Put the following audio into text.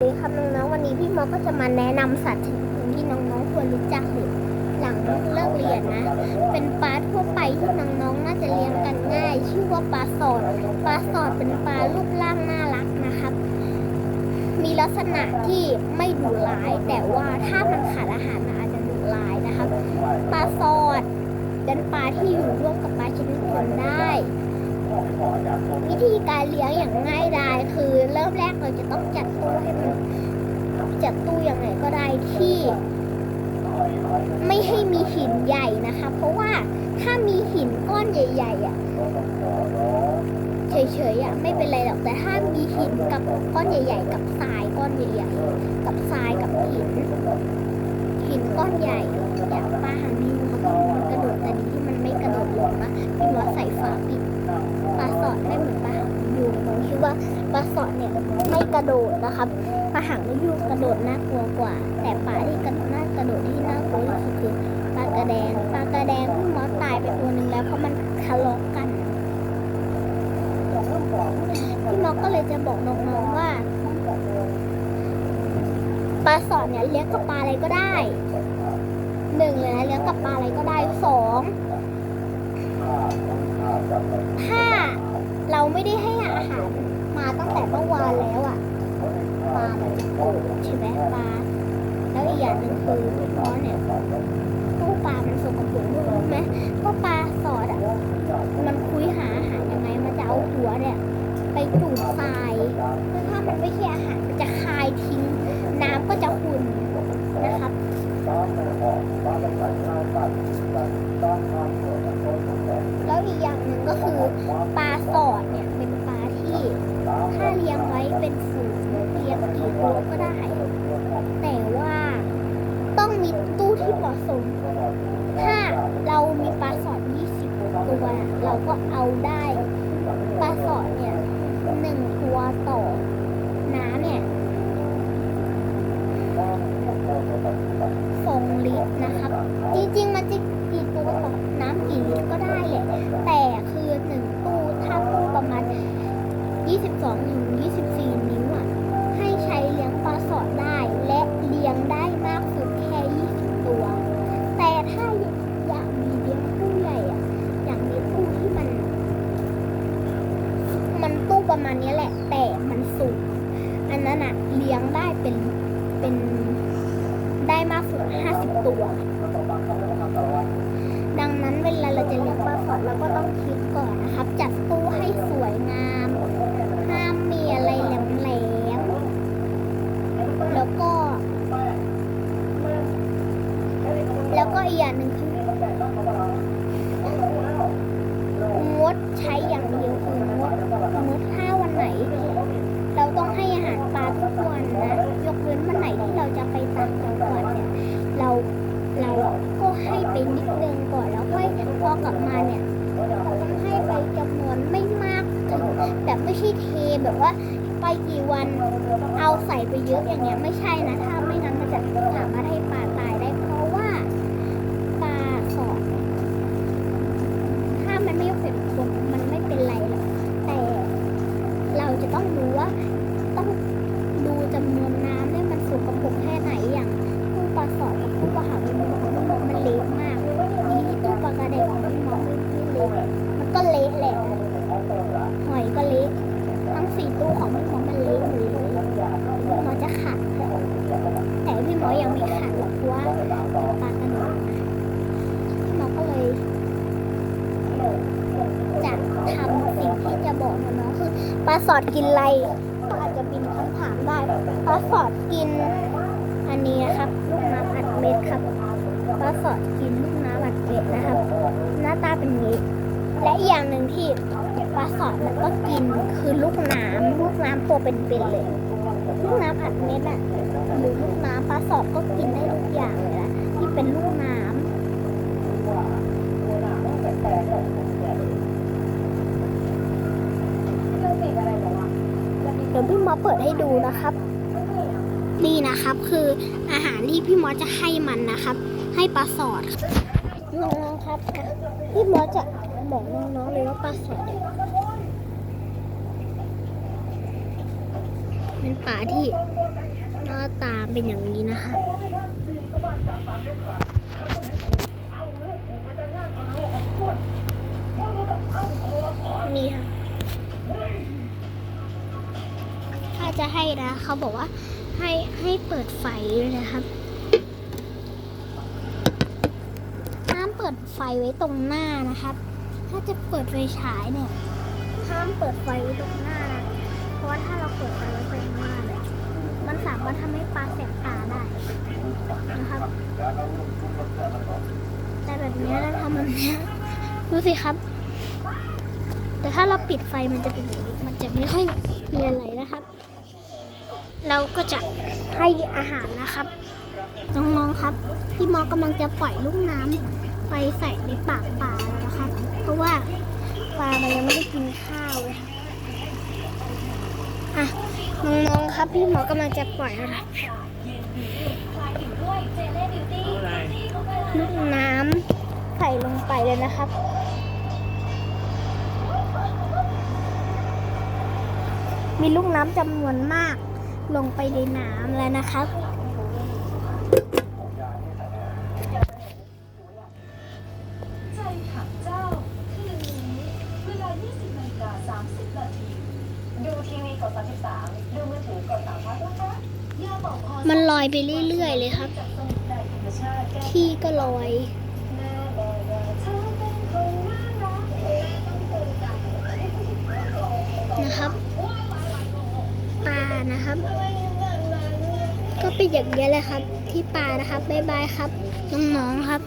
สวัสดีครับน้องๆวันนี้พี่มอก็จะมาแนะนำสัตว์ชนิดหนึ่งที่น้องๆควรรู้จักหรือหลังเลิกเรียนนะ เป็นปลาทั่วไปที่น้องๆน่าจะเลี้ยงกันง่าย ชื่อว่าปลาสอดปลาสอดเป็นปลารูปร่างน่ารักนะครับ มีลักษณะที่ไม่ดุร้าย แต่ว่าถ้ามันขาดอาหารมันอาจจะดุร้ายนะครับปลาสอดเป็นปลาที่อยู่ร่วมกับปลาชนิดอื่นได้ วิธีการเลี้ยงอย่างง่ายดายคือเริ่มแรกเราจะต้องจัดตู้ให้มันจัดตู้ยังไงก็ได้ที่ ไม่ให้มีหินใหญ่นะคะ เพราะว่าถ้ามีหินก้อนใหญ่ๆอะเฉยๆอะไม่เป็นไรหรอกแต่ถ้ามีหินกับก้อนใหญ่ ๆ กับทรายก้อนใหญ่ๆกับทรายกับหิน หินก้อนใหญ่อย่างปลาหางนิวครับมันกระโด โดดนะครับปลาหางนกยูงกระโดดน่ากลัวกว่า แต่ปลาที่กระน่ากระโดดที่น่ากลัวที่สุดคือปลากระแดงปลากระแดงพี่มอสตายไปตัวหนึ่งแล้วเพราะมันทะเลาะกันพี่มอสก็เลยจะบอกน้องๆว่าปลาสอดเนี่ยเลี้ยงกับปลาอะไรก็ได้หนึ่งเลยนะเลี้ยงกับปลาอะไรก็ได้สองถ้าเราไม่ได้ให้อาหารมาตั้งแต่เมื่อวานแล้วอะ ปลามันจะโกรธใช่ไหมปลาแล้วอีกอย่างหนึ่งคือพี่มอเนี่ยตู้ปลามันสกปรกด้วยรู้ไหมว่าปลาสอดอะมันคุยหาอาหารยังไงมันจะเอาหัวเนี่ย ไปจุ่มทรายซึ่งถ้ามันไม่ใช่อาหารมันจะคายทิ้ง น้ำก็จะขุ่นนะครับแล้วอีกอย่างหนึ่งก็คือปลาสอดเนี่ยเป็นปลาที่ถ้าเลี้ยงไว้เป็นฝูงเลี้ยงกี่ตัวก็ได้ แต่ว่าต้องมีตู้ที่เหมาะสม ถ้าเรามีปลาสอด 20 ตัว เราก็เอาได้ปลาสอดเนี่ยหนึ่งตัวต่อน้ำเนี่ยสองลิตรนะครับ จริงๆ มันจะกี่ตัวต่อน้ำกี่ลิตรก็ได้แหละ แต่คือหนึ่งตู้ถ้าตู้ประมาณ 22ถึง24 ได้มากสุด 50 ตัว ดังนั้นเวลาเราจะเลี้ยงปลาสอดเราก็ต้องคิดก่อนนะครับ จัดตู้ให้สวยงาม ห้ามมีอะไรแหลมๆแล้วก็ แล้วก็อีกอย่างหนึ่งคือ แบบไม่ใช่เทแบบว่า ไปกี่วันเอาใส่ไปเยอะอย่างเงี้ยไม่ใช่นะ ถ้าไม่นั้นมันจะสามารถให้ปลาตายได้เพราะว่าปลาสอดเนี่ยถ้ามันไม่เป็นคนมันไม่เป็นไรหรอกแต่เราจะต้องดูว่าต้องดูจำนวนน้ำเนี่ยมันสกปรกแค่ไหนอย่าง ตู้ปลาสอดกับตู้ปลาหางนกของพี่มอมันเละมากนี่ที่ตู้ปลากระเด็นของพี่มอไม่ไม่เละมันก็เละแหละหอยก็เละทั้งสี่ตู้ของพี่มอมันเละหมดเลยพี่มอจะขัด แต่พี่มอยังไม่ขัดหรอกเพราะว่าเป็นปลากระโดดนะพี่มอก็เลยจะทำสิ่งที่จะบอกน้องๆคือ ปลาสอดกินอะไรก็อาจจะเป็นคำถามได้ปลาสอดกิน อันนี้นะครับ ลูกน้ำอัดเม็ดครับปลาสอดกินลูกน้ำอัดเม็ดนะครับ หน้าตาเป็นนี้ และอีกอย่างหนึ่งที่ปลาสอดมันก็กินคือลูกน้ำลูกน้ำตัวเป็นๆเลย ลูกน้ำอัดเม็ดอะหรือลูกน้ำปลาสอดก็กินได้ทุกอย่างเลยนะที่เป็นลูกน้ำเดี๋ยวพี่หมอเปิดให้ดูนะครับ นี่นะครับคืออาหารที่พี่มอสจะให้มันนะครับ ให้ปลาสอดน้องๆครับพี่มอสจะบอกน้องๆเลยว่าปลาสอดเนี่ยเป็นปลาที่น้าตาเป็นอย่างนี้นะคะ นี่ค่ะ ถ้า จะให้นะเขาบอกว่าให้ให้เปิดไฟด้วยนะครับห้ามเปิดไฟไว้ตรงหน้านะครับ ถ้าจะเปิดไฟฉายเนี่ยห้ามเปิดไฟไว้ตรงหน้านะเพราะว่าถ้าเราเปิดไฟไว้ตรงหน้าเนี่ยมันสามารถทำให้ปลาแสบตาได้นะครับแต่แบบนี้เราทำแบบนี้ดูสิครับ แต่ถ้าเราปิดไฟมันจะเป็นอย่างนี้มันจะไม่ค่อยมีอะไร เราก็จะให้อาหารนะครับน้องๆครับ พี่หมอกำลังจะปล่อยลูกน้ำไปใส่ในปากปลาแล้วนะครับ เพราะว่าปลามันยังไม่ได้กินข้าวเลยอะน้องๆครับ พี่หมอกำลังจะปล่อยแล้วลูกน้ำใส่ลงไปเลยนะครับมีลูกน้ำจำนวนมาก ลงไปในน้ำแล้วนะครับ ใจถังเจ้าคืนนี้เวลา 20นาฬิกา30นาทีดูทีวีกด33ดูมือถือกด3พัดนะคะยาบอกคอมันลอยไปเรื่อยๆเลยครับ จากสมุทรใดธรรมชาติแก้ที่ก็ลอย นะครับ ก็เป็นอย่างนี้เลยครับ ที่ป่านะครับบ๊ายบายครับน้องๆครับ